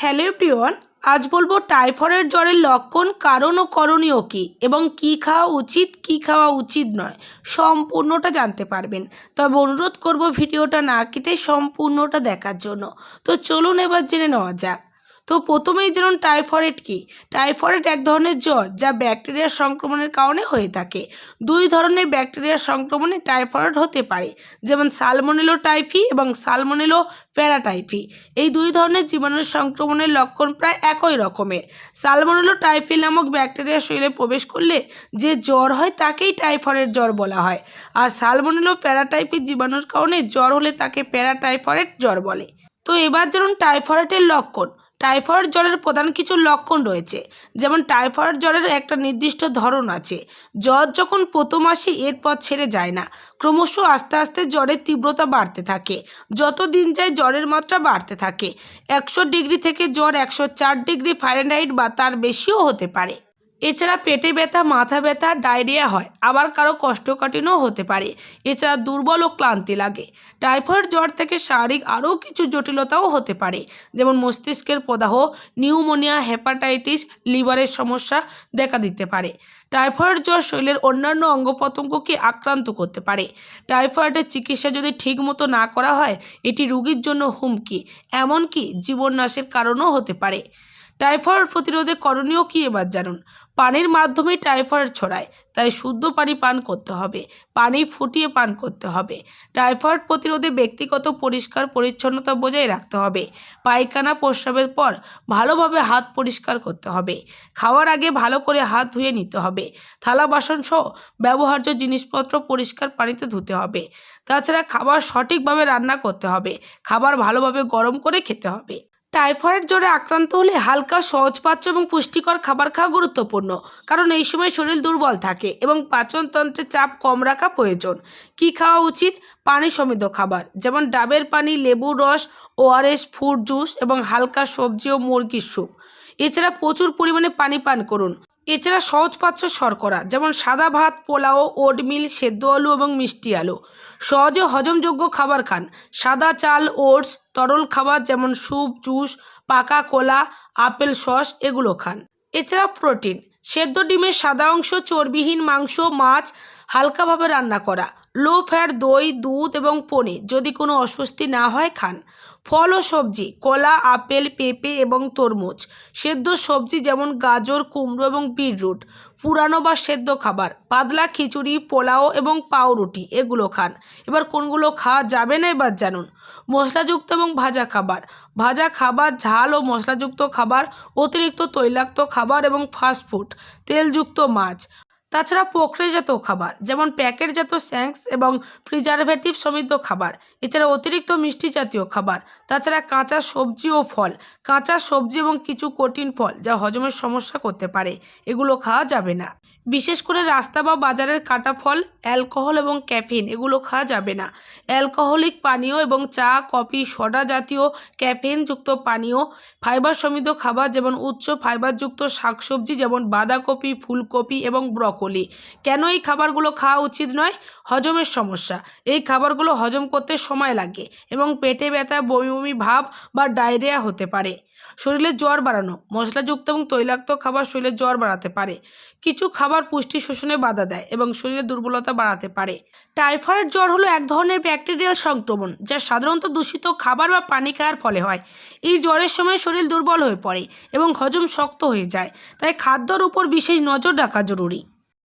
Hello প্রিয়ন আজ বলব typhoid জ্বরের লক্ষণ কারণ ও করণীয় কী এবং কি খাওয়া উচিত, কি খাওয়া উচিত নয় সম্পূর্ণটা জানতে পারবেন। তবে অনুরোধ করব ভিডিওটা না কেটে সম্পূর্ণটা দেখার জন্য। তো চলুন এবার জেনে নেওয়া যাক। তো প্রথমেই যেমন টাইফয়েড কি? টাইফয়েড এক ধরনের জ্বর যা ব্যাকটেরিয়ার সংক্রমণের কারণে হয়ে থাকে। দুই ধরনের ব্যাকটেরিয়ার সংক্রমণে টাইফয়েড হতে পারে, যেমন সালমোনেলো টাইফি এবং সালমোনেলো প্যারাটাইফি এই দুই ধরনের জীবাণুর সংক্রমণের লক্ষণ প্রায় একই রকমের। সালমোনেলো টাইফি নামক ব্যাকটেরিয়া শরীরে প্রবেশ করলে যে জ্বর হয় তাকেই টাইফয়েড জ্বর বলা হয়। আর সালমোনেলো প্যারাটাইফির জীবাণুর কারণে জ্বর হলে তাকে প্যারাটাইফয়েড জ্বর বলে। তো এবার যেমন টাইফয়েডের লক্ষণ। টাইফয়েড জ্বরের প্রধান কিছু লক্ষণ রয়েছে। যেমন টাইফয়েড জ্বরের একটা নির্দিষ্ট ধরন আছে। জ্বর যখন প্রথম আসে, এরপর ছেড়ে যায় না। ক্রমশ আস্তে আস্তে জ্বরের তীব্রতা বাড়তে থাকে। যত দিন যায় জ্বরের মাত্রা বাড়তে থাকে। একশো ডিগ্রি থেকে জ্বর একশো চার ডিগ্রি ফারেনহাইট বা তার বেশিও হতে পারে। এছাড়া পেটে ব্যথা, মাথা ব্যথা, ডায়রিয়া হয়। আবার কারও কোষ্ঠকাঠিন্যও হতে পারে। এছাড়া দুর্বল ও ক্লান্তি লাগে। টাইফয়েড জ্বর থেকে শারীরিক আরও কিছু জটিলতাও হতে পারে। যেমন মস্তিষ্কের প্রদাহ, নিউমোনিয়া, হেপাটাইটিস, লিভারের সমস্যা দেখা দিতে পারে। টাইফয়েড জ্বর শরীরের অন্যান্য অঙ্গ প্রত্যঙ্গকে আক্রান্ত করতে পারে। টাইফয়েডের চিকিৎসা যদি ঠিকমতো না করা হয়, এটি রোগীর জন্য হুমকি। এমনকি জীবননাশের কারণও হতে পারে। টাইফয়েড প্রতিরোধে করণীয় কী এবার জানুন। পানির মাধ্যমে টাইফয়েড ছড়ায়, তাই শুদ্ধ পানি পান করতে হবে, পানি ফুটিয়ে পান করতে হবে। টাইফয়েড প্রতিরোধে ব্যক্তিগত পরিষ্কার পরিচ্ছন্নতা বজায় রাখতে হবে। পায়খানা প্রস্রাবের পর ভালোভাবে হাত পরিষ্কার করতে হবে। খাওয়ার আগে ভালো করে হাত ধুয়ে নিতে হবে। থালা, বাসন সহ ব্যবহার্য জিনিসপত্র পরিষ্কার পানিতে ধুতে হবে। তাছাড়া খাবার সঠিকভাবে রান্না করতে হবে। খাবার ভালোভাবে গরম করে খেতে হবে। টাইফয়েড জ্বরে আক্রান্ত হলে হালকা সহজপাচ্য এবং পুষ্টিকর খাবার খাওয়া গুরুত্বপূর্ণ। কারণ এই সময় শরীর দুর্বল থাকে এবং পাচনতন্ত্রে চাপ কম রাখা প্রয়োজন। কি খাওয়া উচিত? পানি সমৃদ্ধ খাবার, যেমন ডাবের পানি, লেবুর রস, ওআরএস, ফ্রুট জুস এবং হালকা সবজি ও মুরগির স্যুপ। এছাড়া প্রচুর পরিমাণে পানি পান করুন। এছাড়া সহজপাচ্য শর্করা, যেমন সাদা ভাত, পোলাও, ওটমিল, সেদ্ধ আলু এবং মিষ্টি আলু। সহজে হজমযোগ্য খাবার খান। সাদা চাল, ওটস, তরল খাবার যেমন স্যুপ, জুস, পাকা কোলা, আপেল সস এগুলো খান। এছাড়া প্রোটিন। সেদ্ধ ডিমের সাদা অংশ, চর্বিহীন মাংস, মাছ হালকাভাবে রান্না করা। লো ফ্যাট দই, দুধ এবং পনির যদি কোনো অস্বস্তি না হয় খান। ফল ও সবজি, কলা, আপেল, পেঁপে এবং তরমুজ। সেদ্ধ সবজি যেমন গাজর, কুমড়ো এবং বিটরুট। পুরানো বা সেদ্ধ খাবার, পাতলা খিচুড়ি, পোলাও এবং পাউরুটি, এগুলো খান। এবার কোনগুলো খাওয়া যাবে না এবার জানুন। মশলাযুক্ত এবং ভাজা খাবার। ভাজা খাবার, ঝাল ও মশলাযুক্ত খাবার, অতিরিক্ত তৈলাক্ত খাবার এবং ফাস্টফুড তেলযুক্ত মাছ। তাছাড়া প্রক্রিয়াজাত খাবার, যেমন প্যাকেটজাত স্ন্যাক্স এবং প্রিজারভেটিভ সমৃদ্ধ খাবার, এছাড়া অতিরিক্ত মিষ্টি জাতীয় খাবার, তাছাড়া কাঁচা সবজি ও ফল, কাঁচা সবজি এবং কিছু কঠিন ফল যা হজমের সমস্যা করতে পারে, এগুলো খাওয়া যাবে না। বিশেষ করে রাস্তা বা বাজারের কাটা ফল, অ্যালকোহল এবং ক্যাফিন, এগুলো খাওয়া যাবে না। অ্যালকোহলিক পানীয় এবং চা, কফি, সোডা জাতীয় ক্যাফিনযুক্ত পানীয়, ফাইবার সমৃদ্ধ খাবার যেমন উচ্চ ফাইবারযুক্ত শাকসবজি যেমন বাঁধাকপি, ফুলকপি এবং ব্রকলি কেন এই খাবারগুলো খাওয়া উচিত নয়? হজমের সমস্যা। এই খাবারগুলো হজম করতে সময় লাগে এবং পেটে ব্যথা, বমি বমি, ভাব বা ডায়রিয়া হতে পারে। শরীরে জ্বর বাড়ানো, মশলাযুক্ত এবং তৈলাক্ত খাবার শরীরে জ্বর বাড়াতে পারে। কিছু খাবার পুষ্টি শোষণে বাধা দেয় এবং শরীরে দুর্বলতা বাড়াতে পারে। টাইফয়েড জ্বর হলো এক ধরনের ব্যাকটেরিয়াল সংক্রমণ যা সাধারণত দূষিত খাবার বা পানি খাওয়ার ফলে হয়। এই জ্বরের সময় শরীর দুর্বল হয়ে পড়ে এবং হজম শক্ত হয়ে যায়। তাই খাদ্যর উপর বিশেষ নজর রাখা জরুরি।